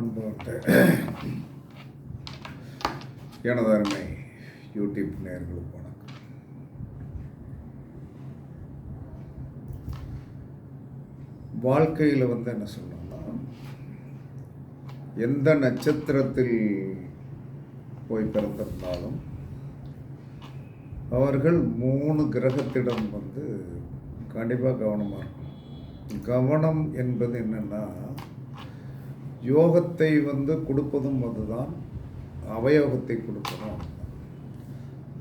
அன்பார்ந்த எனது அருமை யூடியூப் நேர்களுக்கு வணக்கம். வாழ்க்கையில் வந்து என்ன சொல்லணும்னா எந்த நட்சத்திரத்தில் போய் பிறந்திருந்தாலும் அவர்கள் மூணு கிரகத்திடம் வந்து கண்டிப்பாக கவனமாக இருக்கும் கவனம் என்பது என்னென்னா யோகத்தை வந்து கொடுப்பதும் அதுதான் அவயோகத்தை கொடுப்பதும்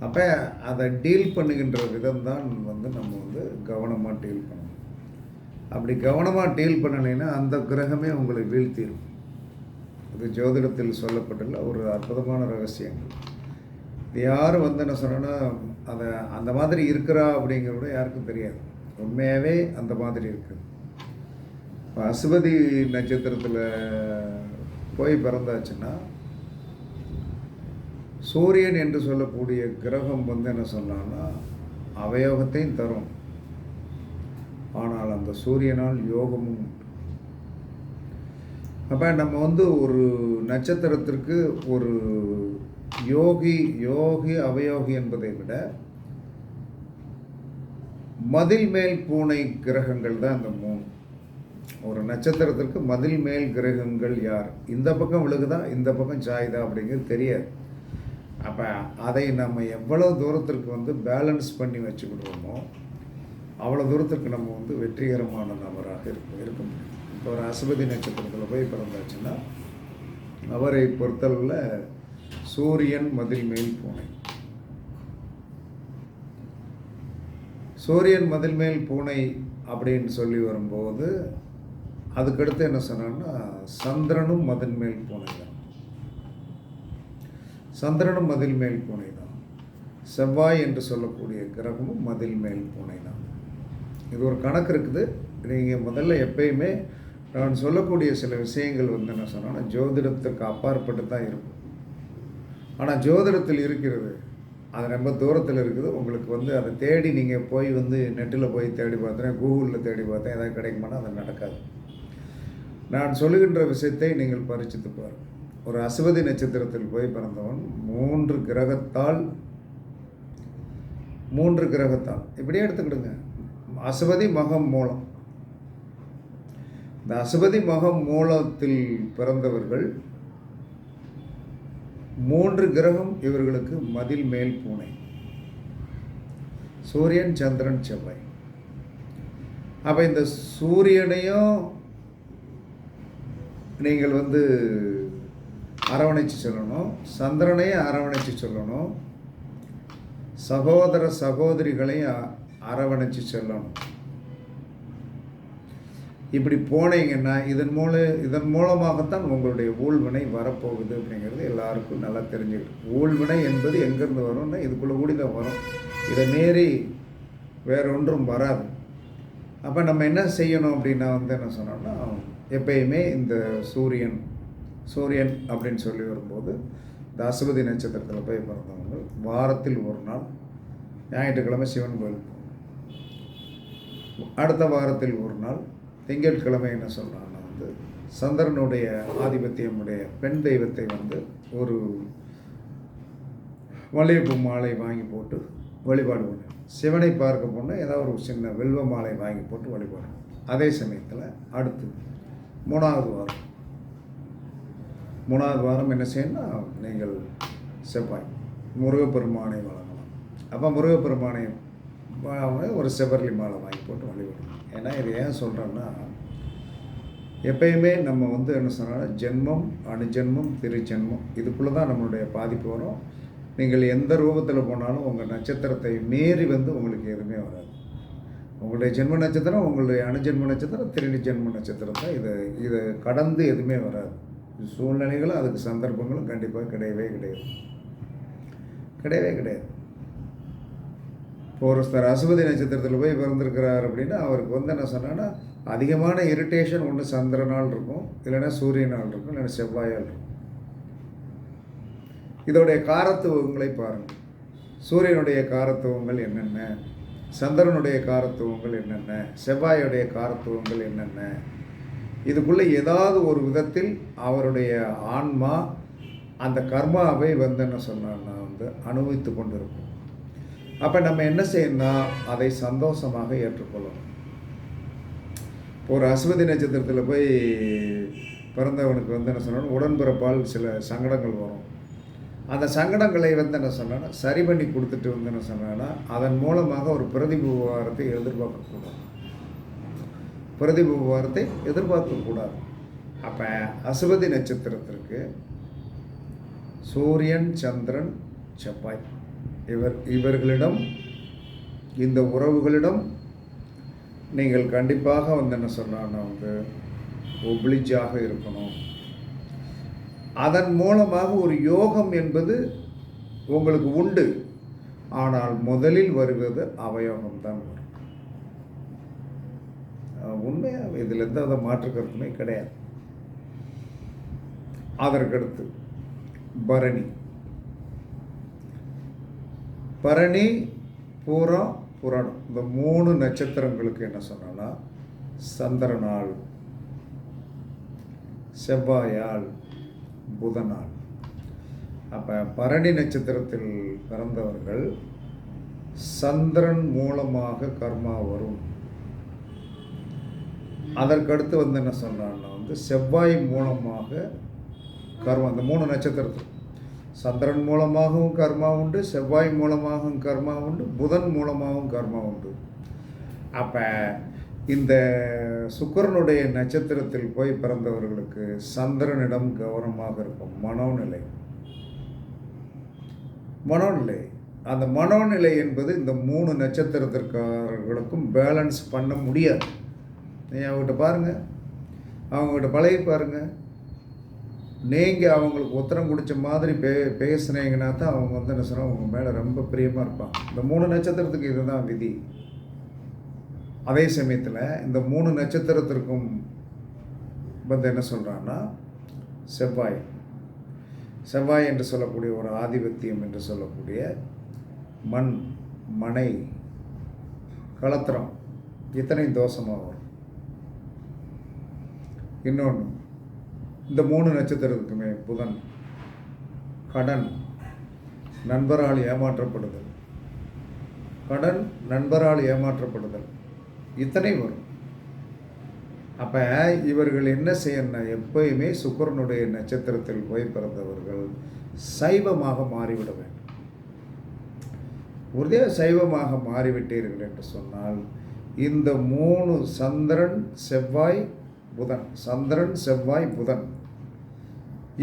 அப்போ அதை டீல் பண்ணுகின்ற விதம் தான் வந்து நம்ம வந்து கவனமாக டீல் பண்ணணும். அப்படி கவனமாக டீல் பண்ணலைன்னா அந்த கிரகமே உங்களை வீழ்த்திடும் இது ஜோதிடத்தில் சொல்லப்பட்டுள்ள ஒரு அற்புதமான ரகசியங்கள். இது யார் வந்து என்ன சொன்னோன்னா அதை அந்த மாதிரி இருக்கிறா அப்படிங்கிறத யாருக்கும் தெரியாது. உண்மையாகவே அந்த மாதிரி இருக்குது அசுபதி நட்சத்திரத்தில் போய் பிறந்தாச்சுன்னா சூரியன் என்று சொல்லக்கூடிய கிரகம் வந்து என்ன சொன்னான்னா அவயோகத்தையும் தரும். ஆனால் அந்த சூரியனால் யோகமும் அப்போ நம்ம வந்து ஒரு நட்சத்திரத்திற்கு ஒரு யோகி யோகி அவயோகி என்பதை விட மதில் மேல் பூனை கிரகங்கள் தான் அந்த மூணு. ஒரு நட்சத்திரத்திற்கு மதில் மேல் கிரகங்கள் யார்? இந்த பக்கம் விழுகுதா? இந்த பக்கம் சாயுதா அப்படிங்கிறது தெரியாது. அப்போ அதை நம்ம எவ்வளோ தூரத்திற்கு வந்து பேலன்ஸ் பண்ணி வச்சுக்கிடுவோமோ அவ்வளோ தூரத்திற்கு நம்ம வந்து வெற்றிகரமான நபராக இருக்க இருக்க முடியும். இப்போ ஒரு அசுபதி நட்சத்திரத்தில் போய் பிறந்தாச்சுன்னா அவரை பொறுத்தளவில் சூரியன் மதில் மேல் பூனை. சூரியன் மதில் மேல் பூனை அப்படின்னு சொல்லி வரும்போது அதுக்கடுத்து என்ன சொன்னான்னா சந்திரனும் மதில் மேல் பூனை தான் சந்திரனும் மதில் மேல் பூனை தான் செவ்வாய் என்று சொல்லக்கூடிய கிரகமும் மதில் மேல் பூனை தான் இது ஒரு கணக்கு இருக்குது. நீங்கள் முதல்ல எப்பயுமே நான் சொல்லக்கூடிய சில விஷயங்கள் வந்து என்ன சொன்னால் ஜோதிடத்திற்கு அப்பாற்பட்டு தான் இருக்கும். ஆனால் ஜோதிடத்தில் இருக்கிறது அது ரொம்ப தூரத்தில் இருக்குது. உங்களுக்கு வந்து அதை தேடி நீங்கள் போய் வந்து நெட்டில் போய் தேடி பார்த்தேன் கூகுளில் தேடி பார்த்தேன் ஏதாவது கிடைக்குமானா அது நடக்காது. நான் சொல்லுகின்ற விஷயத்தை நீங்கள் பரிச்சித்து பாருங்கள். ஒரு அசுவதி நட்சத்திரத்தில் போய் பிறந்தவன் மூன்று கிரகத்தால் மூன்று கிரகத்தால். இப்படியே எடுத்துக்கிடுங்க. அசுவதி மகம் மூலம். இந்த அசுபதி மகம் மூலத்தில் பிறந்தவர்கள் மூன்று கிரகம் இவர்களுக்கு மதில் மேல் பூனை. சூரியன் சந்திரன் செவ்வாய். அப்போ இந்த சூரியனையும் நீங்கள் வந்து அரவணைச்சு சொல்லணும். சந்திரனையும் அரவணைச்சு சொல்லணும். சகோதர சகோதரிகளையும் அரவணைச்சு சொல்லணும். இப்படி போனீங்கன்னா இதன் மூலம் இதன் மூலமாகத்தான் உங்களுடைய ஊழ்வினை வரப்போகுது அப்படிங்கிறது எல்லாருக்கும் நல்லா தெரிஞ்சுக்கிட்டு ஊழ்வினை என்பது எங்கேருந்து வரும்னா இதுக்குள்ளே கூடி தான் வரும். இதை மீறி வேற ஒன்றும் வராது. அப்போ நம்ம என்ன செய்யணும் அப்படின்னா வந்து என்ன சொன்னோம்னா எப்பயுமே இந்த சூரியன் சூரியன் அப்படின்னு சொல்லி வரும்போது இந்த அசுபதி நட்சத்திரத்தில் போய் பிறந்தவங்க வாரத்தில் ஒரு நாள் ஞாயிற்றுக்கிழமை சிவன் கோயில் அடுத்த வாரத்தில் ஒரு நாள் திங்கட்கிழமை என்ன சொல்கிறாங்கன்னா வந்து சந்திரனுடைய ஆதிபத்தியமுடைய பெண் தெய்வத்தை வந்து ஒரு மல்லிகைப்பூ மாலை வாங்கி போட்டு வழிபாடு பண்ணு சிவனை பார்க்க போனால் ஏதாவது ஒரு சின்ன வெல்வ மாலை வாங்கி போட்டு வழிபாடு அதே சமயத்தில் அடுத்து மூணாவது வாரம். மூணாவது வாரம் என்ன செய்யணும்னா நீங்கள் செவ்வாய் முருகப்பெருமானை வழங்கலாம். அப்போ முருகப்பெருமானை ஒரு செவ்வரளி மாலை வாங்கி போட்டு வழிபடணும். ஏன்னா இது ஏன் சொல்கிறேன்னா எப்பயுமே நம்ம வந்து என்ன சொன்னால் ஜென்மம் அணுஜென்மம் திருஜென்மம். இதுக்குள்ளே தான் நம்மளுடைய பாதிப்பு வரும். நீங்கள் எந்த ரூபத்தில் போனாலும் உங்கள் நட்சத்திரத்தை மீறி வந்து உங்களுக்கு எதுவுமே வராது. உங்களுடைய ஜென்ம நட்சத்திரம் உங்களுடைய அணுஜென்ம நட்சத்திரம் திருநி ஜென்ம நட்சத்திரம் தான். இதை இதை கடந்து எதுவுமே வராது. சூழ்நிலைகளும் அதுக்கு சந்தர்ப்பங்களும் கண்டிப்பாக கிடையவே கிடையாது. கிடையவே கிடையாது. இப்போ ஒருத்தர் அசுபதி நட்சத்திரத்தில் போய் பிறந்திருக்கிறார் அப்படின்னா அவருக்கு வந்து என்ன சொன்னான்னா அதிகமான இரிட்டேஷன் ஒன்று சந்திரனால் இருக்கும் இல்லைன்னா சூரியனால் இருக்கும் இல்லைன்னா செவ்வாயால் இருக்கும். இதோடைய காரத்துவங்களை பாருங்கள். சூரியனுடைய காரத்துவங்கள் என்னென்ன? சந்திரனுடைய காரத்துவங்கள் என்னென்ன? செவ்வாயுடைய காரத்துவங்கள் என்னென்ன? இதுக்குள்ளே ஏதாவது ஒரு விதத்தில் அவருடைய ஆன்மா அந்த கர்மாவை வந்து என்ன சொன்னான்னா வந்து அனுபவித்து கொண்டிருக்கும். அப்போ நம்ம என்ன செய்யணும்னா அதை சந்தோஷமாக ஏற்றுக்கொள்ளணும். இப்போ ஒரு அஸ்வதி நட்சத்திரத்தில் போய் பிறந்தவனுக்கு வந்து என்ன சொன்னாலும் உடன்பிறப்பால் சில சங்கடங்கள் வரும். அந்த சங்கடங்களை வந்து என்ன சொன்னா சரி பண்ணி கொடுத்துட்டு வந்து என்ன சொன்னேன்னா அதன் மூலமாக ஒரு பிரதிபுவாரத்தை எதிர்பார்க்கக்கூடாது. பிரதிபுவாரத்தை எதிர்பார்க்கக்கூடாது. அப்போ அசுவதி நட்சத்திரத்திற்கு சூரியன் சந்திரன் செவ்வாய். இவர் இவர்களிடம் இந்த உறவுகளிடம் நீங்கள் கண்டிப்பாக வந்து என்ன சொன்னால் வந்து ஒப்ளிஜாக இருக்கணும். அதன் மூலமாக ஒரு யோகம் என்பது உங்களுக்கு உண்டு. ஆனால் முதலில் வருவது அவயோகம் தான் வரும் உண்மையாக இதுலேருந்து அதை மாற்று கருத்துமே கிடையாது. அதற்கடுத்து பரணி. பரணி பூரம் புராணம். இந்த மூணு நட்சத்திரங்களுக்கு என்ன சொன்னோன்னா சந்திரனால் செவ்வாயால் புதனால் அப்போ பரணி நட்சத்திரத்தில் பிறந்தவர்கள் சந்திரன் மூலமாக கர்மா வரும். அதற்கடுத்து வந்து என்ன சொன்னான்னா வந்து செவ்வாய் மூலமாக கர்மா அந்த மூணு நட்சத்திரத்தில் சந்திரன் மூலமாகவும் கர்மா உண்டு செவ்வாய் மூலமாகவும் கர்மா உண்டு புதன் மூலமாகவும் கர்மா உண்டு. அப்போ இந்த சுக்கரனுடைய நட்சத்திரத்தில் போய் பிறந்தவர்களுக்கு சந்திரனிடம் கௌரவமாக இருக்கும் மனோநிலை. மனோநிலை. அந்த மனோநிலை என்பது இந்த மூணு நட்சத்திரத்திற்காரர்களுக்கும் பேலன்ஸ் பண்ண முடியாது. நீங்கள் அவங்ககிட்ட பாருங்கள் அவங்ககிட்ட பழகி பாருங்கள் நீங்கள் அவங்களுக்கு உத்தரம் குடித்த மாதிரி பே பேசுனீங்கன்னா தான் அவங்க வந்து என்ன சொன்னால் உங்கள் மேலே ரொம்ப பிரியமாக இருப்பாங்க. இந்த மூணு நட்சத்திரத்துக்கு இதுதான் விதி. அதே சமயத்தில் இந்த மூணு நட்சத்திரத்திற்கும் வந்து என்ன சொல்கிறான்னா செவ்வாய். செவ்வாய் என்று சொல்லக்கூடிய ஒரு ஆதிபத்தியம் என்று சொல்லக்கூடிய மண் மனை களத்திரம் இத்தனை தோஷமாக வரும். இன்னொன்று இந்த மூணு நட்சத்திரத்துக்குமே புதன் கடன் நண்பரால் ஏமாற்றப்படுதல். கடன் நண்பரால் ஏமாற்றப்படுதல். இத்தனை வரும். அப்போ இவர்கள் என்ன செய்யணும் எப்பயுமே சுக்கரனுடைய நட்சத்திரத்தில் போய் பிறந்தவர்கள் சைவமாக மாறிவிட வேண்டும். ஒரே சைவமாக மாறிவிட்டீர்கள் என்று சொன்னால் இந்த மூணு சந்திரன் செவ்வாய் புதன். சந்திரன் செவ்வாய் புதன்.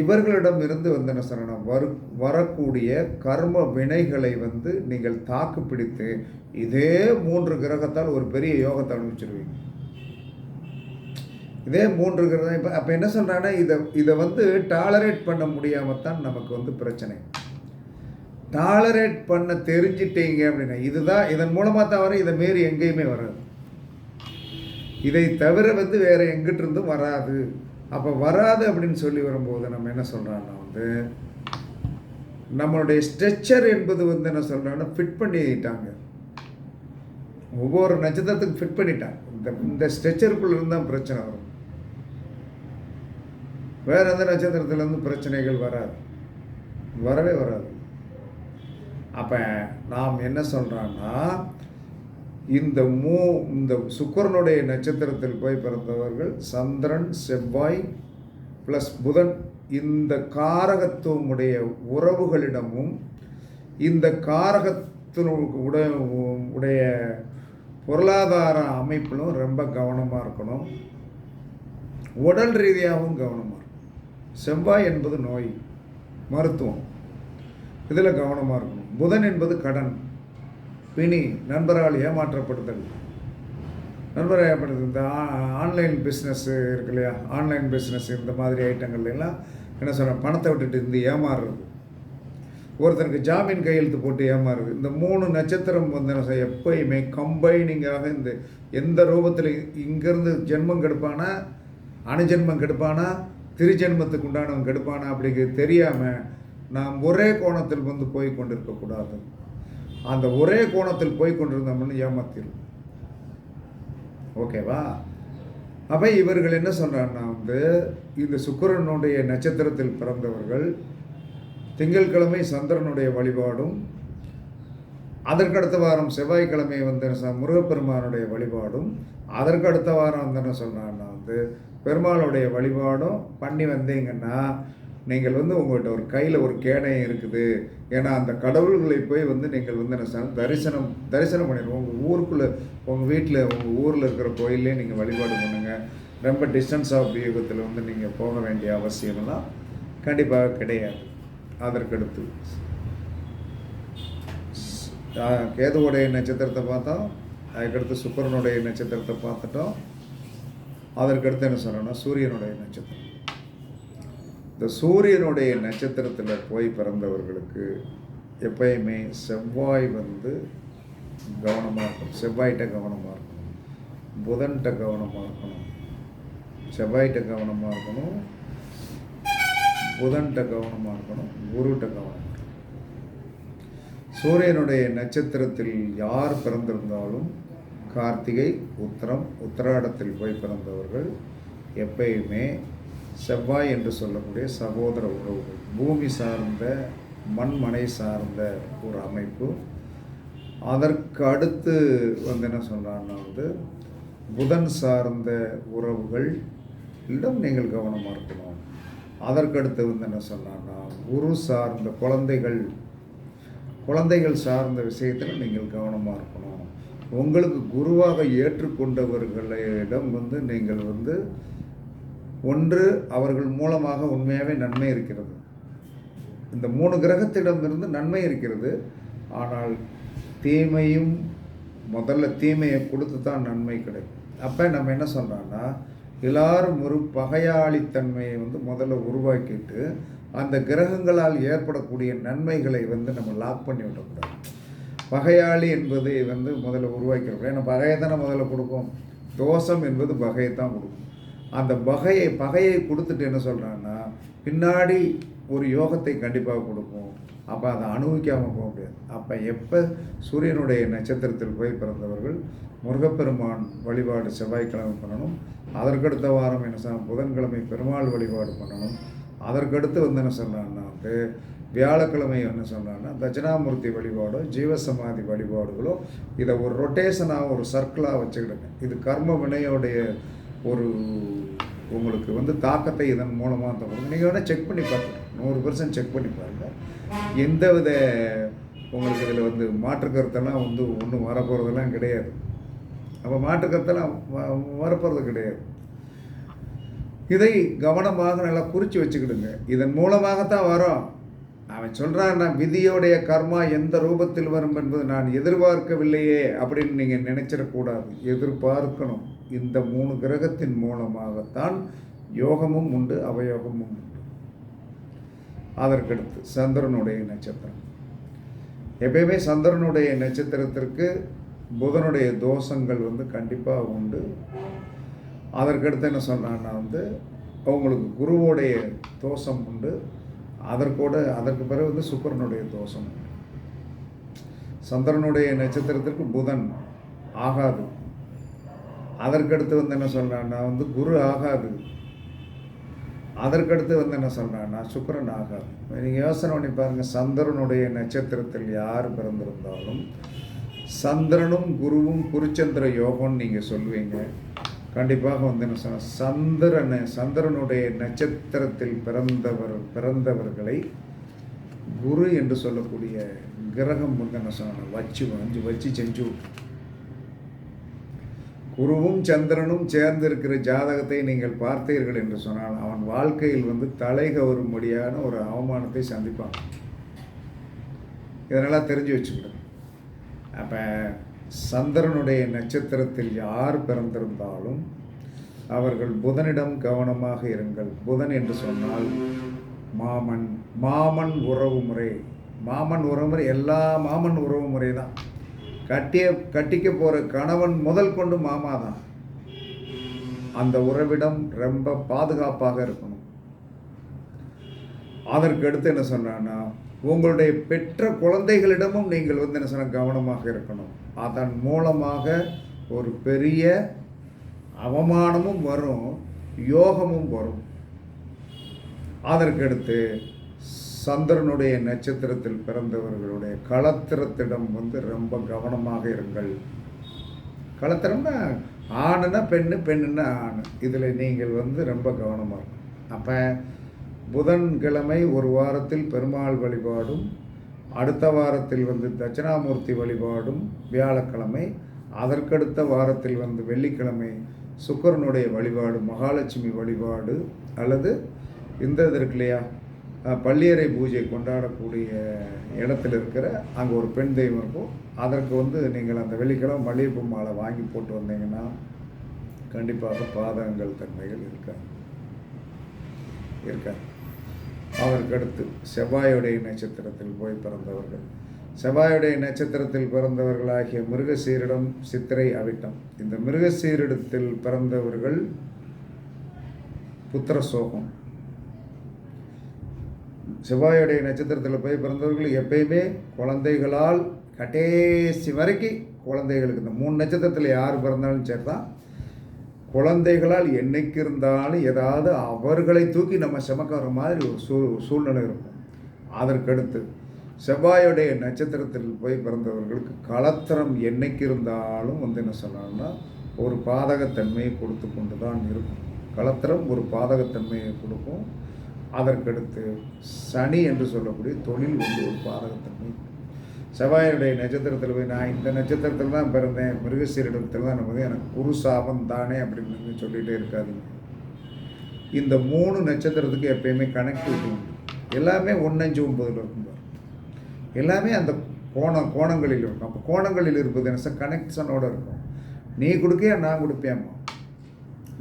இவர்களிடம் இருந்து வந்து என்ன சொல்லணும்? வரு வரக்கூடிய கர்ம வினைகளை வந்து நீங்கள் தாக்கு பிடித்து இதே மூன்று கிரகத்தால் ஒரு பெரிய யோகத்தை அனுப்பிச்சிருவீங்க இதே மூன்று கிரகம் இப்போ அப்போ என்ன சொல்கிறாங்கன்னா இதை இதை வந்து டாலரேட் பண்ண முடியாமல் தான் நமக்கு வந்து பிரச்சனை. டாலரேட் பண்ண தெரிஞ்சிட்டீங்க அப்படின்னா இதுதான் இதன் மூலமாக தவிர இதை மாரி எங்கேயுமே வராது. இதை தவிர வந்து வேறு எங்கிட்ட இருந்தும் வராது. அப்போ வராது அப்படின்னு சொல்லி வரும்போது நம்ம என்ன சொல்கிறான்னா வந்து நம்மளுடைய ஸ்ட்ரெச்சர் என்பது வந்து என்ன சொல்கிறாங்கன்னா ஃபிட் பண்ணிட்டாங்க. ஒவ்வொரு நட்சத்திரத்துக்கு ஃபிட் பண்ணிட்டாங்க. இந்த இந்த ஸ்ட்ரெச்சருக்குள்ளே இருந்தால் பிரச்சனை வரும். வேறு எந்த நட்சத்திரத்துலேருந்து பிரச்சனைகள் வராது. வரவே வராது. அப்போ நாம் என்ன சொல்கிறோன்னா இந்த மூ இந்த சுக்கரனுடைய நட்சத்திரத்தில் போய் பிறந்தவர்கள் சந்திரன் செவ்வாய் ப்ளஸ் புதன் இந்த காரகத்துவம் உடைய உறவுகளிடமும் இந்த காரகத்தினு உடைய உடைய பொருளாதார அமைப்பிலும் ரொம்ப கவனமாக இருக்கணும். உடல் ரீதியாகவும் கவனமாக இருக்கணும். செவ்வாய் என்பது நோய் மருத்துவம். இதில் கவனமாக இருக்கணும். புதன் என்பது கடன். பிணி நண்பரால் ஏமாற்றப்படுதல். நண்பர் ஏற்படுது இந்த ஆன்லைன் பிஸ்னஸ் இருக்கு இல்லையா? ஆன்லைன் பிஸ்னஸ் இந்த மாதிரி ஐட்டங்கள்ல எல்லாம் என்ன சொல்கிறேன் பணத்தை விட்டுட்டு இருந்து ஏமாறுறது. ஒருத்தனுக்கு ஜாமீன் கையெழுத்து போட்டு ஏமாறுது இந்த மூணு நட்சத்திரம் வந்து என்ன செய்ய எப்பயுமே கம்பைனிங்காக இந்த எந்த ரூபத்தில் இங்கேருந்து ஜென்மம் கெடுப்பானா அணுஜென்மம் கெடுப்பானா திருஜென்மத்துக்கு உண்டானவன் கெடுப்பானா அப்படிங்கிறது தெரியாமல் நாம் ஒரே கோணத்தில் வந்து போய் கொண்டிருக்கக்கூடாது அந்த ஒரே கோணத்தில் போய் கொண்டிருந்தோம்னு ஏமாத்திடும் ஓகேவா அப்போ இவர்கள் என்ன சொல்கிறாங்கன்னா வந்து இந்த சுக்கிரனுடைய நட்சத்திரத்தில் பிறந்தவர்கள் திங்கட்கிழமை சந்திரனுடைய வழிபாடும் அதற்கடுத்த வாரம் செவ்வாய்க்கிழமை வந்து முருகப்பெருமானுடைய வழிபாடும் அதற்கடுத்த வாரம் வந்து என்ன சொல்கிறாங்கன்னா வந்து பெருமாளுடைய வழிபாடும் பண்ணி வந்தீங்கன்னா நீங்கள் வந்து உங்கள்கிட்ட ஒரு கையில் ஒரு கேடயம் இருக்குது. ஏன்னா அந்த கடவுள்களை போய் வந்து நீங்கள் வந்து என்ன தரிசனம் தரிசனம் பண்ணிடுவோம் உங்கள் ஊருக்குள்ளே உங்கள் வீட்டில் உங்கள் ஊரில் இருக்கிற கோயிலே நீங்கள் வழிபாடு பண்ணுங்கள் ரொம்ப டிஸ்டன்ஸ் ஆஃப் வியூகத்தில் வந்து நீங்கள் போக வேண்டிய அவசியமெல்லாம் கண்டிப்பாக கிடையாது. அதற்கடுத்து. ஆஹ் கேதுவுடைய நட்சத்திரத்தை பார்த்தோம். அதுக்கடுத்து சுக்கரனுடைய நட்சத்திரத்தை பார்த்துட்டோம். அதற்கடுத்து என்ன சொல்லணும்னா சூரியனுடைய நட்சத்திரம். இந்த சூரியனுடைய நட்சத்திரத்தில் போய் பிறந்தவர்களுக்கு எப்பயுமே செவ்வாய் வந்து கவனமாக இருக்கணும். செவ்வாய்கிட்ட கவனமாக இருக்கணும். புதன்கிட்ட கவனமாக இருக்கணும். செவ்வாய்கிட்ட கவனமாக இருக்கணும். புதன்கிட்ட கவனமாக இருக்கணும். குருகிட்ட கவனமாக இருக்கணும். சூரியனுடைய நட்சத்திரத்தில் யார் பிறந்திருந்தாலும் கார்த்திகை உத்திரம் உத்திராடத்தில் போய் பிறந்தவர்கள் எப்பயுமே செவ்வாய் என்று சொல்லக்கூடிய சகோதர உறவுகள் பூமி சார்ந்த மண்மனை சார்ந்த ஒரு அமைப்பு. அதற்கு அடுத்து வந்து என்ன சொல்கிறாங்கன்னா வந்து புதன் சார்ந்த உறவுகள். இடம் நீங்கள் கவனமாக இருக்கணும். அதற்கடுத்து வந்து என்ன சொன்னான்னா குரு சார்ந்த குழந்தைகள். குழந்தைகள் சார்ந்த விஷயத்தில் நீங்கள் கவனமாக இருக்கணும். உங்களுக்கு குருவாக ஏற்றுக்கொண்டவர்களிடம் வந்து நீங்கள் வந்து ஒன்று அவர்கள் மூலமாக உண்மையாகவே நன்மை இருக்கிறது. இந்த மூணு கிரகத்திடமிருந்து நன்மை இருக்கிறது. ஆனால் தீமையும் முதல்ல தீமையை கொடுத்து தான் நன்மை கிடைக்கும். அப்போ நம்ம என்ன சொல்கிறோன்னா எல்லாரும் ஒரு பகையாளித்தன்மையை வந்து முதல்ல உருவாக்கிட்டு அந்த கிரகங்களால் ஏற்படக்கூடிய நன்மைகளை வந்து நம்ம லாக் பண்ணி விடக்கூடாது. பகையாளி என்பதை வந்து முதல்ல உருவாக்கிறோம் ஏன்னா பகையை தானே முதல்ல கொடுக்கும் தோஷம் என்பது பகையை தான் கொடுக்கும். அந்த பகையை பகையை கொடுத்துட்டு என்ன சொல்கிறான்னா பின்னாடி ஒரு யோகத்தை கண்டிப்பாக கொடுக்கும். அப்போ அதை அனுபவிக்காமல் போக முடியாது. அப்போ எப்போ சூரியனுடைய நட்சத்திரத்தில் போய் பிறந்தவர்கள் முருகப்பெருமான் வழிபாடு செவ்வாய்க்கிழமை பண்ணணும் அதற்கடுத்த வாரம் என்ன செய்யணும் புதன்கிழமை பெருமாள் வழிபாடு பண்ணணும். அதற்கடுத்து வந்து என்ன சொல்கிறான்னா வந்து வியாழக்கிழமை என்ன சொல்கிறான்னா தட்சிணாமூர்த்தி வழிபாடோ ஜீவசமாதி வழிபாடுகளோ இதை ஒரு ரொட்டேஷனாக ஒரு சர்க்கிளாக வச்சுக்கிடுங்க. இது கர்ம வினையோடைய ஒரு உங்களுக்கு வந்து தாக்கத்தை இதன் மூலமாக தரும் நீங்கள் வேணால் செக் பண்ணி பார்க்கணும் நூறு பர்சன்ட் செக் பண்ணி பாருங்கள் எந்த வித உங்களுக்கு இதில் வந்து மாற்று கருத்தெல்லாம் வந்து ஒன்றும் வரப்போகிறதெல்லாம் கிடையாது. அப்போ மாற்று கருத்தெல்லாம் வ- வரப்போகிறது கிடையாது. இதை கவனமாக நல்லா குறித்து வச்சுக்கிடுங்க. இதன் மூலமாகத்தான் வரும். அவன் சொல்கிறான் நான் விதியோடைய கர்மா எந்த ரூபத்தில் வரும் என்பது நான் எதிர்பார்க்கவில்லையே அப்படின்னு நீங்கள் நினைச்சிடக்கூடாது. எதிர்பார்க்கணும். இந்த மூணு கிரகத்தின் மூலமாகத்தான் யோகமும் உண்டு அவயோகமும் உண்டு. அதற்கடுத்து சந்திரனுடைய நட்சத்திரம். எப்பயுமே சந்திரனுடைய நட்சத்திரத்திற்கு புதனுடைய தோஷங்கள் வந்து கண்டிப்பாக உண்டு. அதற்கடுத்து என்ன சொன்னான்னா வந்து அவங்களுக்கு குருவோடைய தோஷம் உண்டு. அதற்கூட அதற்கு பிறகு வந்து சுக்கரனுடைய தோஷம். சந்திரனுடைய நட்சத்திரத்திற்கு புதன் ஆகாது. அதற்கடுத்து வந்து என்ன சொல்கிறான்னா வந்து குரு ஆகாது. அதற்கடுத்து வந்து என்ன சொல்கிறான்னா சுக்கரன் ஆகாது. நீங்கள் யோசனை பண்ணி பாருங்கள் சந்திரனுடைய நட்சத்திரத்தில் யார் பிறந்திருந்தாலும் சந்திரனும் குருவும் குருச்சந்திர யோகம்னு நீங்கள் சொல்லுவீங்க கண்டிப்பாக வந்து என்ன சொன்னால் சந்திரனை சந்திரனுடைய நட்சத்திரத்தில் பிறந்தவர் பிறந்தவர்களை குரு என்று சொல்லக்கூடிய கிரகம் வந்து என்ன சொன்ன வச்சு வஞ்சு வச்சு செஞ்சு குருவும் சந்திரனும் சேர்ந்து இருக்கிற ஜாதகத்தை நீங்கள் பார்த்தீர்கள் என்று சொன்னால் அவன் வாழ்க்கையில் வந்து தலை கவரும்படியான ஒரு அவமானத்தை சந்திப்பான். இதனால் தெரிஞ்சு வச்சுக்கிட்டேன் அப்போ சந்திரனுடைய நட்சத்திரத்தில் யார் பிறந்திருந்தாலும் அவர்கள் புதனிடம் கவனமாக இருங்கள். புதன் என்று சொன்னால் மாமன். மாமன் உறவு முறை. மாமன் உறவு முறை எல்லா மாமன் உறவு முறை தான். கட்டிய கட்டிக்க போகிற கணவன் முதல் கொண்டு மாமா தான். அந்த உறவிடம் ரொம்ப பாதுகாப்பாக இருக்கணும். அதற்கு அடுத்து என்ன சொன்னான்னா உங்களுடைய பெற்ற குழந்தைகளிடமும் நீங்கள் வந்து என்ன சொன்ன கவனமாக இருக்கணும். அதன் மூலமாக ஒரு பெரிய அவமானமும் வரும் யோகமும் வரும். அதற்கடுத்து சந்திரனுடைய நட்சத்திரத்தில் பிறந்தவர்களுடைய களத்திரத்திடம் வந்து ரொம்ப கவனமாக இருங்கள். களத்திரம்னா ஆணுன்னா பெண்ணு பெண்ணுன்னா ஆண். இதில் நீங்கள் வந்து ரொம்ப கவனமாக இருக்கும் அப்போ புதன்கிழமை ஒரு வாரத்தில் பெருமாள் வழிபாடும் அடுத்த வாரத்தில் வந்து தட்சிணாமூர்த்தி வழிபாடும் வியாழக்கிழமை அதற்கடுத்த வாரத்தில் வந்து வெள்ளிக்கிழமை சுக்கரனுடைய வழிபாடு மகாலட்சுமி வழிபாடு அல்லது இந்த இது இருக்கு இல்லையா பள்ளியறை பூஜை கொண்டாடக்கூடிய இடத்துல இருக்கிற அங்கே ஒரு பெண் தெய்வம் இருக்கும். அதற்கு வந்து நீங்கள் அந்த வெள்ளிக்கிழமை மல்லிகைப்பூ மாலை வாங்கி போட்டு வந்தீங்கன்னா கண்டிப்பாக பாதகங்கள் தன்மைகள் இருக்காது. இருக்காது. அதற்கடுத்து செவ்வாயுடைய நட்சத்திரத்தில் போய் பிறந்தவர்கள். செவ்வாயுடைய நட்சத்திரத்தில் பிறந்தவர்களாகிய மிருகசீரிடம் சித்திரை அவிட்டம். இந்த மிருகசீரிடத்தில் பிறந்தவர்கள் புத்திர சோகம் செவ்வாயுடைய நட்சத்திரத்தில் போய் பிறந்தவர்கள் எப்பயுமே குழந்தைகளால் கடைசி வரைக்கும் குழந்தைகளுக்கு இந்த மூணு நட்சத்திரத்தில் யார் பிறந்தாலும் சரி தான் குழந்தைகளால் என்னைக்கு இருந்தாலும் ஏதாவது அவர்களை தூக்கி நம்ம சுமக்கிற மாதிரி ஒரு சூ சூழ்நிலை இருக்கும். அதற்கடுத்து செவ்வாயுடைய நட்சத்திரத்தில் போய் பிறந்தவர்களுக்கு களத்திரம் என்னைக்கு இருந்தாலும் வந்து என்ன சொல்லலாம்னா ஒரு பாதகத்தன்மையை கொடுத்து கொண்டு தான் இருக்கும். களத்திரம் ஒரு பாதகத்தன்மையை கொடுக்கும். அதற்கடுத்து சனி என்று சொல்லக்கூடிய தொழில் வந்து ஒரு பாதகத்தன்மை செவ்வாயுடைய நட்சத்திரத்தில் போய் நான் இந்த நட்சத்திரத்தில் தான் பிறந்தேன் மிருகசீரிடத்தில் தான் நம்ம எனக்கு குரு சாபம் தானே அப்படின்னு சொல்லிகிட்டே இருக்காதீங்க இந்த மூணு நட்சத்திரத்துக்கு எப்பயுமே கனெக்டிவிட்டி உண்டு எல்லாமே ஒன்னஞ்சு ஒன்பதில் இருக்கும் பாரு. எல்லாமே அந்த கோணம் கோணங்களில் இருக்கும். அப்போ கோணங்களில் இருப்பது என்ன சார்? கனெக்ஷனோடு இருக்கும். நீ கொடுக்கையா நான் கொடுப்பேம்மா?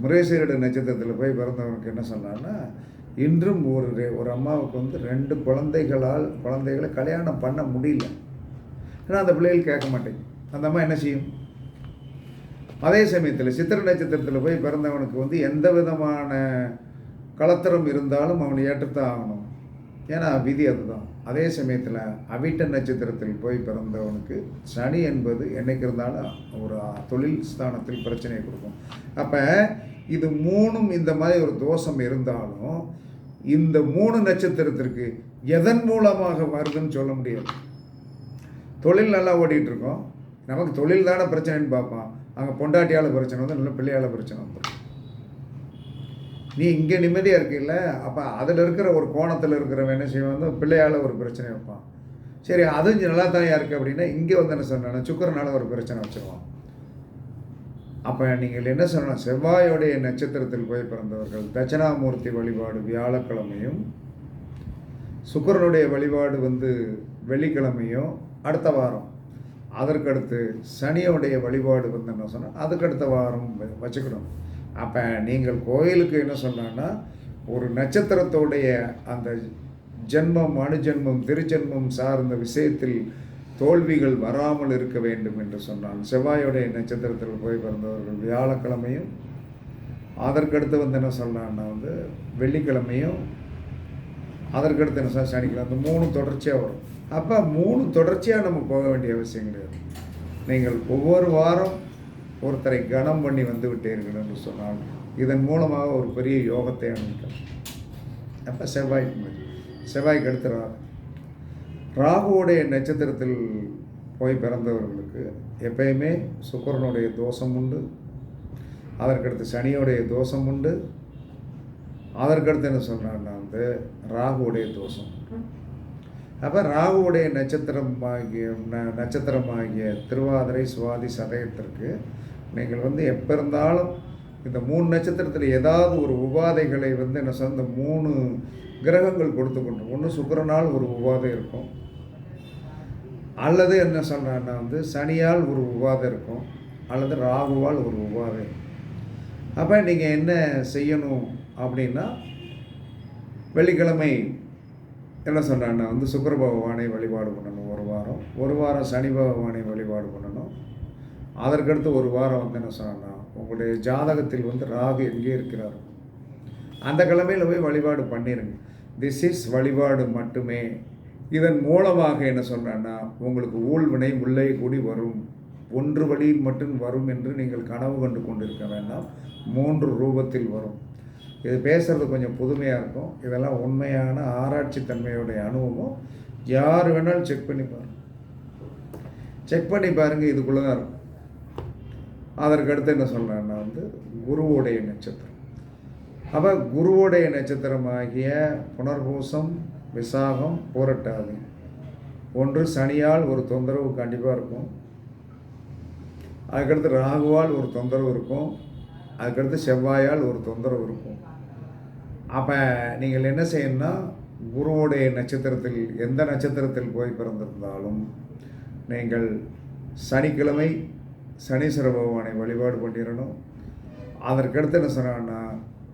முருகேசீரட நட்சத்திரத்தில் போய் பிறந்தவனுக்கு என்ன சொன்னான்னா இன்றும் ஒரு ஒரு அம்மாவுக்கு வந்து ரெண்டு குழந்தைகளால் குழந்தைகளை கல்யாணம் பண்ண முடியல. ஏன்னா அந்த பிள்ளைகள் கேட்க மாட்டேங்குது அந்த அம்மா என்ன செய்யும்? அதே சமயத்தில் சித்திர நட்சத்திரத்தில் போய் பிறந்தவனுக்கு வந்து எந்த விதமான கலத்திரம் இருந்தாலும் அவனை ஏற்றுத்தான் ஆகணும். ஏன்னா விதி அதுதான். அதே சமயத்தில் அவிட்ட நட்சத்திரத்தில் போய் பிறந்தவனுக்கு சனி என்பது என்னைக்கு இருந்தாலும் ஒரு தொழில் ஸ்தானத்தில் பிரச்சனையை கொடுக்கும். அப்போ இது மூணும் இந்த மாதிரி ஒரு தோஷம் இருந்தாலும் இந்த மூணு நட்சத்திரத்திற்கு எதன் மூலமாக வருதுன்னு சொல்ல முடியாது. தொழில் நல்லா ஓடிட்டு இருக்கோம் நமக்கு தொழில் தானே பிரச்சனைன்னு பார்ப்பான் அங்கே பொண்டாட்டியால் பிரச்சனை வந்து நல்ல பிள்ளையால் பிரச்சனை வந்துடும் நீ இங்கே நிம்மதியாக இருக்கீல்ல? அப்போ அதில் இருக்கிற ஒரு கோணத்தில் இருக்கிறவன் என்ன செய்வான்? வந்து பிள்ளையால் ஒரு பிரச்சனை வைப்பான். சரி அதுவும் நல்லா தானே இருக்குது அப்படின்னா இங்கே வந்து என்ன சொன்னா சுக்கரனால் ஒரு பிரச்சனை வச்சுருவான். அப்போ நீங்கள் என்ன சொன்னால் செவ்வாயோடைய நட்சத்திரத்தில் போய் பிறந்தவர்கள் தட்சிணாமூர்த்தி வழிபாடு வியாழக்கிழமையும் சுக்கரனுடைய வழிபாடு வந்து வெள்ளிக்கிழமையும் அடுத்த வாரம். அதற்கடுத்து சனியோடைய வழிபாடு வந்து என்ன சொன்னால் அதுக்கடுத்த வாரம் வ- வச்சுக்கணும். அப்போ நீங்கள் கோயிலுக்கு என்ன சொன்னான்னா ஒரு நட்சத்திரத்தோடைய அந்த ஜென்மம் அணுஜென்மம் திருஜென்மம் சார்ந்த விஷயத்தில் தோல்விகள் வராமல் இருக்க வேண்டும் என்று சொன்னால் செவ்வாயோடைய நட்சத்திரத்தில் போய் பிறந்தவர்கள் வியாழக்கிழமையும் அதற்கடுத்து வந்து என்ன சொன்னான்னா வந்து வெள்ளிக்கிழமையும் அதற்கடுத்து என்ன சொன்னா சனிக்கிழமை அந்த மூணு தொடர்ச்சியாக வரும். அப்போ மூணு தொடர்ச்சியாக நம்ம போக வேண்டிய அவசியம் கிடையாது. நீங்கள் ஒவ்வொரு வாரம் ஒருத்தரை கனம் பண்ணி வந்து விட்டீர்கள் என்று சொன்னால் இதன் மூலமாக ஒரு பெரிய யோகத்தை அனுப்பிக்கலாம் அப்போ செவ்வாய் செவ்வாய்க்கு அடுத்த ராகு. ராகுவுடைய நட்சத்திரத்தில் போய் பிறந்தவர்களுக்கு எப்பயுமே சுக்கிரனுடைய தோஷம் உண்டு. அதற்கடுத்து சனியோடைய தோஷம் உண்டு. அதற்கடுத்து என்ன சொல்கிறான்னா வந்து ராகுவுடைய தோஷம். அப்போ ராகுவுடைய நட்சத்திரமாகிய ந- நட்சத்திரமாகிய திருவாதிரை சுவாதி சதயத்திற்கு நீங்கள் வந்து எப்போ இருந்தாலும் இந்த மூணு நட்சத்திரத்தில் ஏதாவது ஒரு உபாதைகளை வந்து என்ன சொல்ல இந்த மூணு கிரகங்கள் கொடுத்து கொண்டு ஒன்று சுக்கிரனால் ஒரு உபாதை இருக்கும். அல்லது என்ன சொல்கிறான்னா வந்து சனியால் ஒரு உபாதை இருக்கும் அல்லது ராகுவால் ஒரு உபாதை இருக்கும். அப்போ நீங்கள் என்ன செய்யணும் அப்படின்னா வெள்ளிக்கிழமை என்ன சொன்னான்னா வந்து சுக்கர பகவானை வழிபாடு பண்ணணும் ஒரு வாரம். ஒரு வாரம் சனி பகவானை வழிபாடு பண்ணணும். அதற்கடுத்து ஒரு வாரம் வந்து என்ன சொன்னான்னா உங்களுடைய ஜாதகத்தில் வந்து ராகு எங்கே இருக்கிறார்? அந்த கிழமையில் போய் வழிபாடு பண்ணிடுங்க திஸ் இஸ் வழிபாடு மட்டுமே. இதன் மூலமாக என்ன சொன்னான்னா உங்களுக்கு ஊழ்வினை முல்லை கூடி வரும். ஒன்று வழியில் மட்டும் வரும் என்று நீங்கள் கனவு கண்டு கொண்டிருக்க வேண்டாம். மூன்று ரூபத்தில் வரும். இது பேசுகிறது கொஞ்சம் புதுமையாக இருக்கும். இதெல்லாம் உண்மையான ஆராய்ச்சி தன்மையுடைய அனுபவம்? யார் வேணாலும் செக் பண்ணி பாருங்கள் செக் பண்ணி பாருங்கள் இதுக்குள்ளே தான் இருக்கும். அதற்கு அடுத்து என்ன சொல்கிறேன்னா வந்து குருவுடைய நட்சத்திரம். அப்போ குருவுடைய நட்சத்திரமாகிய புனர்பூசம் விசாகம் போரட்டாது. ஒன்று சனியால் ஒரு தொந்தரவு கண்டிப்பாக இருக்கும். அதுக்கடுத்து ராகுவால் ஒரு தொந்தரவு இருக்கும். அதுக்கடுத்து செவ்வாயால் ஒரு தொந்தரவு இருக்கும். அப்போ நீங்கள் என்ன செய்யணும்னா குருவுடைய நட்சத்திரத்தில் எந்த நட்சத்திரத்தில் போய் பிறந்திருந்தாலும் நீங்கள் சனிக்கிழமை சனீஸ்வர பகவானை வழிபாடு பண்ணிடணும். அதற்கடுத்து என்ன சொன்னான்னா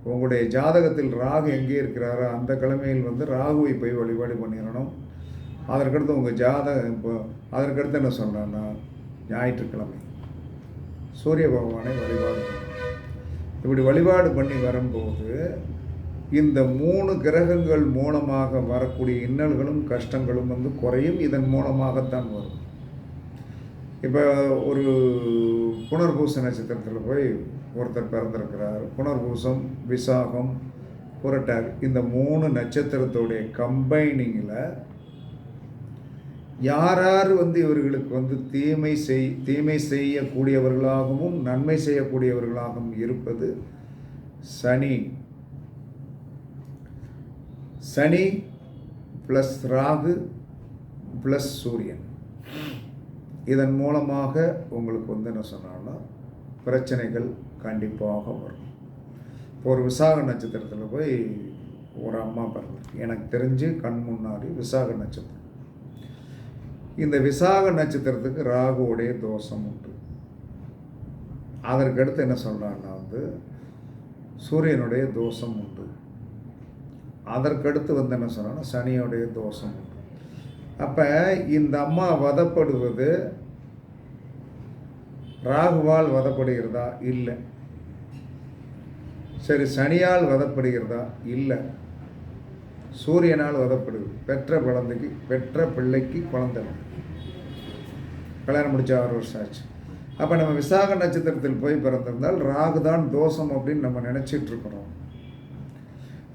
உங்களுடைய ஜாதகத்தில் ராகு எங்கே இருக்கிறாரோ அந்த கிழமையில் வந்து ராகுவை போய் வழிபாடு பண்ணிடணும். அதற்கடுத்து உங்கள் ஜாதகம் இப்போ அதற்கடுத்து என்ன சொன்னான்னா ஞாயிற்றுக்கிழமை சூரிய பகவானை வழிபாடு பண்ணணும். இப்படி வழிபாடு பண்ணி வரும்போது இந்த மூணு கிரகங்கள் மூலமாக வரக்கூடிய இன்னல்களும் கஷ்டங்களும் வந்து குறையும். இதன் மூலமாகத்தான் வரும். இப்போ ஒரு புனர்பூச நட்சத்திரத்தில் போய் ஒருத்தர் பிறந்திருக்கிறார். புனர்பூசம் விசாகம் புரட்டார் இந்த மூணு நட்சத்திரத்துடைய கம்பைனிங்கில் யார் யார் வந்து இவர்களுக்கு வந்து தீமை செய் தீமை செய்யக்கூடியவர்களாகவும் நன்மை செய்யக்கூடியவர்களாகவும் இருப்பது சனி. Shani plus Rahu plus Suriyan. இதன் மூலமாக உங்களுக்கு வந்து என்ன சொன்னான்னா பிரச்சனைகள் கண்டிப்பாக வரும். இப்போ ஒரு விசாக நட்சத்திரத்தில் போய் ஒரு அம்மா பிறந்திருக்கு எனக்கு தெரிஞ்சு கண் முன்னாடி விசாக நட்சத்திரம். இந்த விசாக நட்சத்திரத்துக்கு ராகுவுடைய தோஷம் உண்டு. அதற்கடுத்து என்ன சொல்கிறான்னா வந்து சூரியனுடைய தோஷம் உண்டு. அதற்கடுத்து வந்து என்ன சொன்னான்னா சனியோடைய தோஷம். அப்போ இந்த அம்மா வதப்படுவது ராகுவால் வதப்படுகிறதா? இல்லை. சரி சனியால் வதப்படுகிறதா? இல்லை. சூரியனால் வதப்படுது. பெற்ற குழந்தைக்கு பெற்ற பிள்ளைக்கு குழந்தை. கல்யாணம் முடிச்ச ஆறு வருஷம் ஆச்சு. அப்போ நம்ம விசாக நட்சத்திரத்தில் போய் பிறந்திருந்தால் ராகு தான் தோஷம் அப்படின்னு நம்ம நினச்சிட்டு இருக்கிறோம்.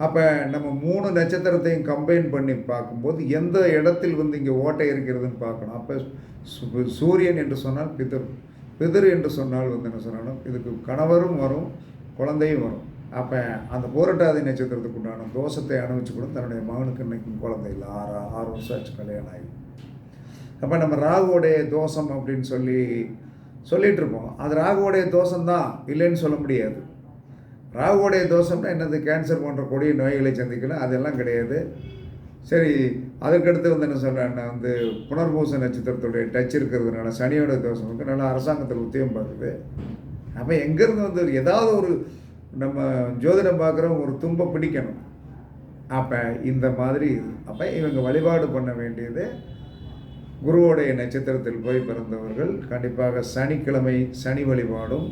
அப்போ நம்ம மூணு நட்சத்திரத்தையும் கம்பைன் பண்ணி பார்க்கும்போது எந்த இடத்தில் வந்து இங்கே ஓட்டை இருக்கிறதுன்னு பார்க்கணும். அப்போ சு- சூரியன் என்று சொன்னால் பிதர் பிதர் என்று சொன்னால் வந்து என்ன சொன்னாலும் இதுக்கு கணவரும் வரும் குழந்தையும் வரும். அப்போ அந்த போராட்டாதி நட்சத்திரத்துக்கு உண்டான தோஷத்தை அனுபவிச்சு கூட தன்னுடைய மகனுக்கு இன்னைக்கும் குழந்தை இல்லை. ஆறு ஆறு வருஷம் ஆச்சு கல்யாணம் ஆகி. அப்போ நம்ம ராகுவோடைய தோஷம் அப்படின்னு சொல்லி சொல்லிட்டு இருப்போம். அது ராகுவோடைய தோஷம்தான் இல்லைன்னு சொல்ல முடியாது. ராகுடைய தோஷம்னா என்னது? கேன்சர் போன்ற கொடிய நோய்களை சந்திக்கலாம் அதெல்லாம் கிடையாது. சரி அதற்கடுத்து வந்து என்ன சொல்கிறேன்னா வந்து புனர்பூச நட்சத்திரத்துடைய டச் இருக்கிறதுனால சனியோட தோஷம் வந்து நல்லா அரசாங்கத்தில் உத்தியம் பார்க்குது. அப்போ எங்கேருந்து வந்து ஏதாவது ஒரு நம்ம ஜோதிடம் பார்க்குறவங்க ஒரு துன்ப பிடிக்கணும். அப்போ இந்த மாதிரி அப்போ இவங்க வழிபாடு பண்ண வேண்டியது குருவோடைய நட்சத்திரத்தில் போய் பிறந்தவர்கள். கண்டிப்பாக சனிக்கிழமை சனி வழிபாடும்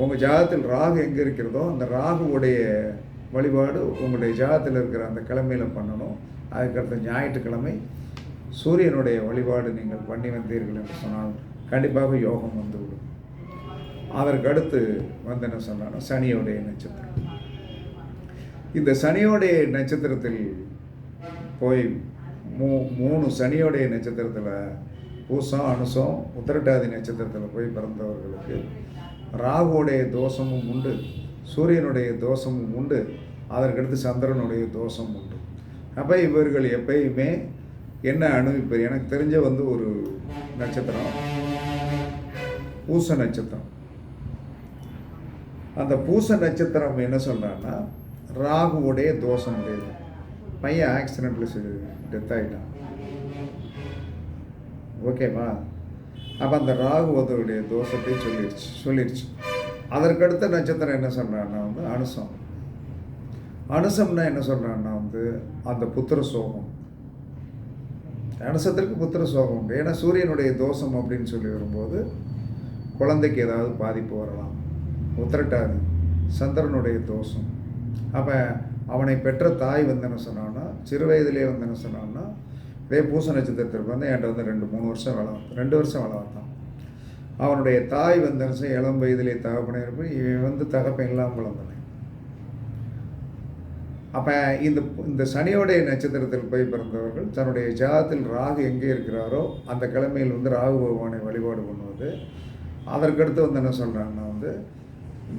உங்கள் ஜாதத்தில் ராகு எங்கே இருக்கிறதோ அந்த ராகுவுடைய வழிபாடு உங்களுடைய ஜாதத்தில் இருக்கிற அந்த கிழமையில் பண்ணணும். அதுக்கடுத்த ஞாயிற்றுக்கிழமை சூரியனுடைய வழிபாடு நீங்கள் பண்ணி வந்தீர்கள் என்று சொன்னால் கண்டிப்பாக யோகம் வந்துவிடும். அதற்கு அடுத்து வந்து என்ன சொன்னான்னா சனியோடைய நட்சத்திரம். இந்த சனியோடைய நட்சத்திரத்தில் போய் மூ மூணு சனியோடைய நட்சத்திரத்தில் பூசம் அனுசம் உத்திரட்டாதி நட்சத்திரத்தில் போய் பிறந்தவர்களுக்கு ராகுடைய தோஷமும் உண்டு சூரியனுடைய தோஷமும் உண்டு அதற்கடுத்து சந்திரனுடைய தோஷம் உண்டு. அப்போ இவர்கள் எப்பயுமே என்ன அனுபவிப்பார்? எனக்கு தெரிஞ்ச வந்து ஒரு நட்சத்திரம் பூச நட்சத்திரம். அந்த பூச நட்சத்திரம் என்ன சொல்கிறான்னா ராகுவுடைய தோஷம் உடையது. பையன் ஆக்சிடெண்ட்டில் டெத் ஆகிட்டான் ஓகேவா அப்போ அந்த ராகுவதோடைய தோஷத்தை சொல்லிடுச்சு சொல்லிடுச்சு. அதற்கடுத்த நட்சத்திரம் என்ன சொல்கிறான்னா வந்து அனுசம். அனுசம்னா என்ன சொல்கிறான்னா வந்து அந்த புத்திர சோகம். அனுசத்திற்கு புத்திர சோகம் உண்டு. ஏன்னா சூரியனுடைய தோஷம் அப்படின்னு சொல்லி வரும்போது குழந்தைக்கு ஏதாவது பாதிப்பு வரலாம். உத்திரட்டாது சந்திரனுடைய தோஷம். அப்போ அவனை பெற்ற தாய் வந்து என்ன சொன்னான்னா சிறு வயதிலே வந்து என்ன சொன்னான்னா இதே பூச நட்சத்திரத்திற்கு வந்து என்கிட்ட வந்து ரெண்டு மூணு வருஷம் வேலை ரெண்டு வருஷம் வேலை வந்தான். அவனுடைய தாய் வந்தரசு இளம் வயதிலே தகப்பனே இருப்ப இவன் வந்து தகப்பன் இல்லாமல் வளர்ந்தவன் அப்போ இந்த இந்த சனியோடைய நட்சத்திரத்தில் போய் பிறந்தவர்கள் தன்னுடைய ஜாதத்தில் ராகு எங்கே இருக்கிறாரோ அந்த கிழமையில் வந்து ராகு பகவானை வழிபாடு பண்ணுவது. அதற்கடுத்து வந்து என்ன சொல்கிறாங்கன்னா வந்து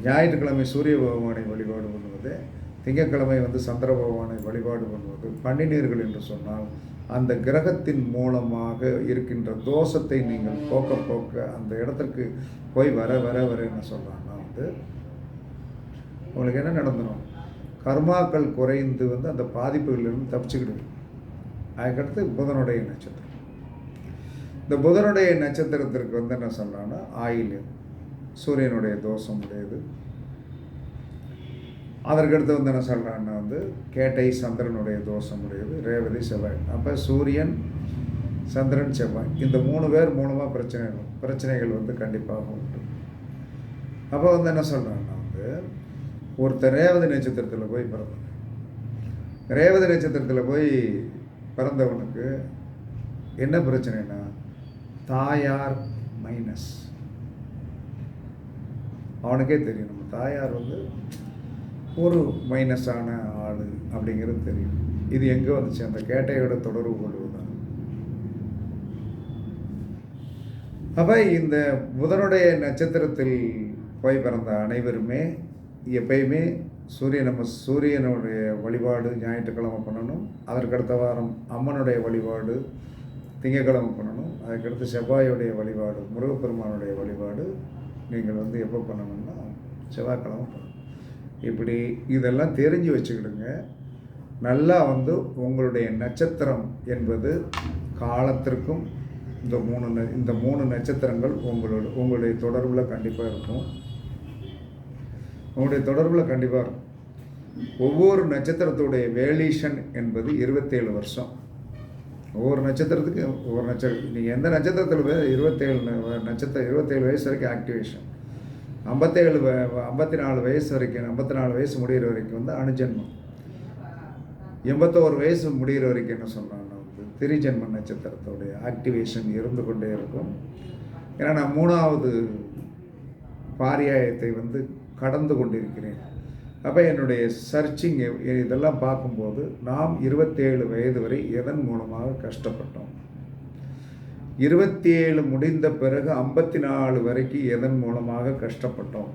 ஞாயிற்றுக்கிழமை சூரிய பகவானை வழிபாடு பண்ணுவது. திங்கட்கிழமை வந்து சந்திர பகவானை வழிபாடு பண்ணுவது. பண்ணினீர்கள் என்று சொன்னால் அந்த கிரகத்தின் மூலமாக இருக்கின்ற தோஷத்தை நீங்கள் போக்க போக்க அந்த இடத்திற்கு போய் வர வர வர என்ன சொல்கிறாங்கன்னா வந்து உங்களுக்கு என்ன நடந்துடும் கர்மாக்கள் குறைந்து வந்து அந்த பாதிப்புகளிலிருந்து தப்பிச்சுக்கிடுவோம் அதுக்கடுத்து புதனுடைய நட்சத்திரம். இந்த புதனுடைய நட்சத்திரத்திற்கு வந்து என்ன சொல்கிறான்னா ஆயில் சூரியனுடைய தோஷம் உடையது. அதற்கடுத்து வந்து என்ன சொல்கிறான்னா வந்து கேட்டை சந்திரனுடைய தோஷம் உடையது ரேவதி செவ்வாய். அப்போ சூரியன் சந்திரன் செவ்வாய். இந்த மூணு பேர் மூலமாக பிரச்சனை பிரச்சனைகள் வந்து கண்டிப்பாக உண்டு. அப்போ வந்து என்ன சொல்கிறாங்கன்னா வந்து ஒருத்தர் ரேவதி நட்சத்திரத்தில் போய் பிறந்தவன். ரேவதி நட்சத்திரத்தில் போய் பிறந்தவனுக்கு என்ன பிரச்சனைனா தாயார் மைனஸ் அவனுக்கே தெரியும் நம்ம தாயார் வந்து ஒரு மைனஸான ஆள் அப்படிங்கிறது தெரியும். இது எங்கே வந்துச்சு? அந்த கேட்டையோட தொடர்பு கொள்வதுதான். அப்போ இந்த புதனுடைய நட்சத்திரத்தில் போய் பிறந்த அனைவருமே எப்பயுமே சூரிய நம்ம சூரியனுடைய வழிபாடு ஞாயிற்றுக்கிழமை பண்ணணும். அதற்கடுத்த வாரம் அம்மனுடைய வழிபாடு திங்கக்கிழமை பண்ணணும். அதுக்கடுத்து செவ்வாயுடைய வழிபாடு முருகப்பெருமானுடைய வழிபாடு. நீங்கள் வந்து எப்போ பண்ணணும்னா செவ்வாய்க்கிழமை பண்ணணும். இப்படி இதெல்லாம் தெரிஞ்சு வச்சுக்கிடுங்க. நல்லா வந்து உங்களுடைய நட்சத்திரம் என்பது காலத்திற்கும் இந்த மூணு ந- இந்த மூணு நட்சத்திரங்கள் உங்களோட உங்களுடைய தொடர்பில் கண்டிப்பாக இருக்கும். உங்களுடைய தொடர்பில் கண்டிப்பாக இருக்கும். ஒவ்வொரு நட்சத்திரத்துடைய வேலியூஷன் என்பது இருபத்தேழு வருஷம். ஒவ்வொரு நட்சத்திரத்துக்கு ஒவ்வொரு நட்சத்திரம் நீங்கள் எந்த நட்சத்திரத்தில் இருபத்தேழு நட்சத்திரம் இருபத்தேழு வயசு வரைக்கும் ஆக்டிவேஷன் ஐம்பத்தேழு வ- ஐம்பத்தி நாலு வயசு வரைக்கும் ஐம்பத்தி நாலு வயசு முடிகிற வரைக்கும் வந்து அணுஜென்மம். எண்பத்தோரு வயசு முடிகிற வரைக்கும் என்ன சொல்கிறாங்கன்னா வந்து திரிஜென்ம நட்சத்திரத்துடைய ஆக்டிவேஷன் இருந்து கொண்டே இருக்கும். ஏன்னா நான் மூணாவது பாரியாயத்தை வந்து கடந்து கொண்டிருக்கிறேன். அப்போ என்னுடைய சர்ச்சிங் இதெல்லாம் பார்க்கும்போது நாம் இருபத்தேழு வயது வரை எதன் மூலமாக கஷ்டப்பட்டோம்? இருபத்தி ஏழு முடிந்த பிறகு ஐம்பத்தி நாலு வரைக்கும் எதன் மூலமாக கஷ்டப்பட்டோம்?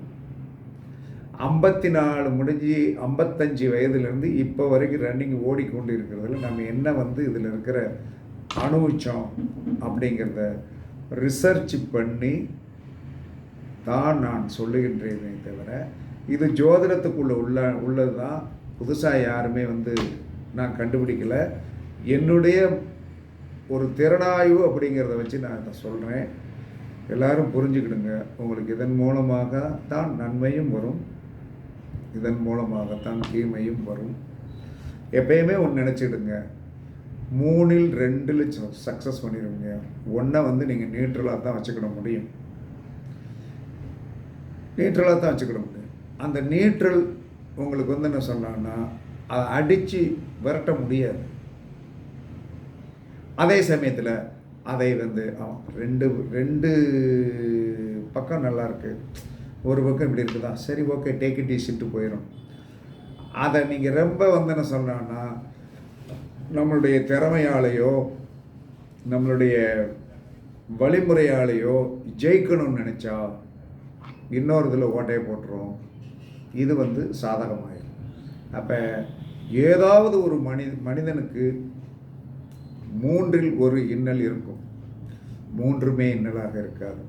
ஐம்பத்தி நாலு முடிஞ்சு ஐம்பத்தஞ்சு வயதுலேருந்து இப்போ வரைக்கும் ரன்னிங் ஓடிக்கொண்டு இருக்கிறதுல நம்ம என்ன வந்து இதில் இருக்கிற அனுபவிச்சோம் அப்படிங்கிறத ரிசர்ச் பண்ணி தான் நான் சொல்லுகின்றேனே தவிர இது ஜோதிடத்துக்குள்ளே உள்ள உள்ளது தான் புதுசாக யாருமே வந்து நான் கண்டுபிடிக்கலை. என்னுடைய ஒரு திறனாய்வு அப்படிங்கிறத வச்சு நான் இதை சொல்கிறேன் எல்லாரும் புரிஞ்சுக்கிடுங்க. உங்களுக்கு இதன் மூலமாக தான் நன்மையும் வரும். இதன் மூலமாகத்தான் தீமையும் வரும். எப்பயுமே ஒன்று நினச்சிடுங்க மூணில் ரெண்டில் சக்ஸஸ் பண்ணிடுவீங்க. ஒன்றை வந்து நீங்கள் நியூட்ரலாக தான் வச்சுக்கிட முடியும். நியூட்ரலாக தான் வச்சுக்கிட முடியும். அந்த நியூட்ரல் உங்களுக்கு வந்து என்ன சொன்னான்னா அதை அடித்து விரட்ட முடியாது. அதே சமயத்தில் அதை வந்து அவன் ரெண்டு ரெண்டு பக்கம் நல்லா இருக்குது ஒரு பக்கம் இப்படி இருக்குதா? சரி ஓகே டேக் இட் ஈஸிட்டு போயிடும் அதை நீங்கள் ரொம்ப வந்து என்ன நம்மளுடைய திறமையாலேயோ நம்மளுடைய வழிமுறையாலேயோ ஜெயிக்கணும்னு நினச்சா இன்னொரு இதில் ஓட்டையை போட்டுரும். இது வந்து சாதகமாயிடும் அப்போ ஏதாவது ஒரு மனி மனிதனுக்கு மூன்றில் ஒரு இன்னல் இருக்கும். மூன்றுமே இன்னலாக இருக்காது.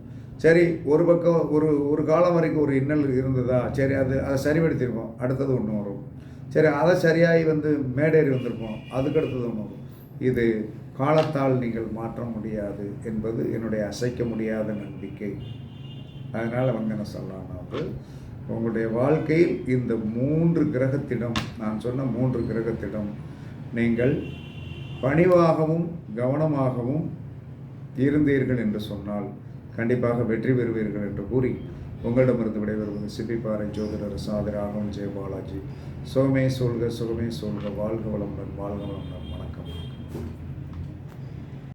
சரி ஒரு பக்கம் ஒரு ஒரு காலம் வரைக்கும் ஒரு இன்னல் இருந்ததா? சரி அது அதை சரிபடுத்தியிருப்போம் அடுத்தது ஒன்று வரும். சரி அதை சரியாகி வந்து மேடேறி வந்திருப்போம். அதுக்கு அடுத்தது ஒன்று வரும். இது காலத்தால் நீங்கள் மாற்ற முடியாது என்பது என்னுடைய அசைக்க முடியாத நம்பிக்கை. அதனால் வந்து என்ன சொல்லலாம்னா வந்து உங்களுடைய வாழ்க்கையில் இந்த மூன்று கிரகத்திடம் நான் சொன்ன மூன்று கிரகத்திடம் நீங்கள் பணிவாகவும் கவனமாகவும் இருந்தீர்கள் என்று சொன்னால் கண்டிப்பாக வெற்றி பெறுவீர்கள் என்று கூறி உங்களிடமிருந்து விடைபெறுவது சிப்பிப்பாறை ஜோதிடர் சாதிராகம் ஜெயபாலாஜி. சுகமே சொல்க சுகமே சொல்க வாழ்க வளமுடன் வாழ்க வளமுடன்.